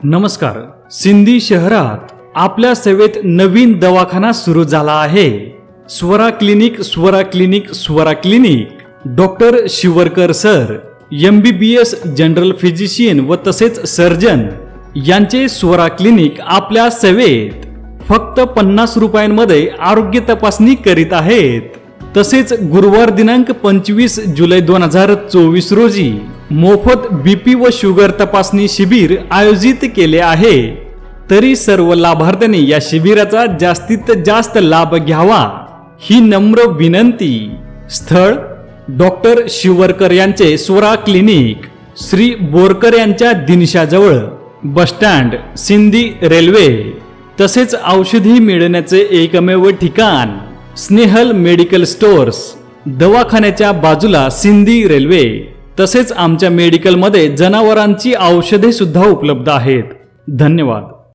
नमस्कार. सिंधी शहरात आपल्या सेवेत नवीन दवाखाना सुरू झाला आहे. Swara clinic Swara clinic Swara clinic. Doctor Shivarkar sir M B B S general physician व तसेच सर्जन यांचे स्वरा क्लिनिक आपल्या सेवेत फक्त पन्नास रुपयांमध्ये आरोग्य तपासणी करीत आहेत. तसेच गुरुवार दिनांक पंचवीस जुलै दोन हजार चोवीस रोजी मोफत बीपी व शुगर तपासणी शिबिर आयोजित केले आहे. तरी सर्व लाभार्थ्यांनी या शिबिराचा जास्तीत जास्त लाभ घ्यावा ही नम्र विनंती. स्थळ डॉक्टर शिवरकर यांचे स्वरा क्लिनिक श्री बोरकर यांच्या दिनशाजवळ बसस्टँड सिंधी रेल्वे. तसेच औषधी मिळण्याचे एकमेव ठिकाण स्नेहल मेडिकल स्टोअर्स दवाखान्याच्या बाजूला सिंधी रेल्वे. तसेच आमच्या मेडिकलमध्ये जनावरांची औषधे सुद्धा उपलब्ध आहेत. धन्यवाद.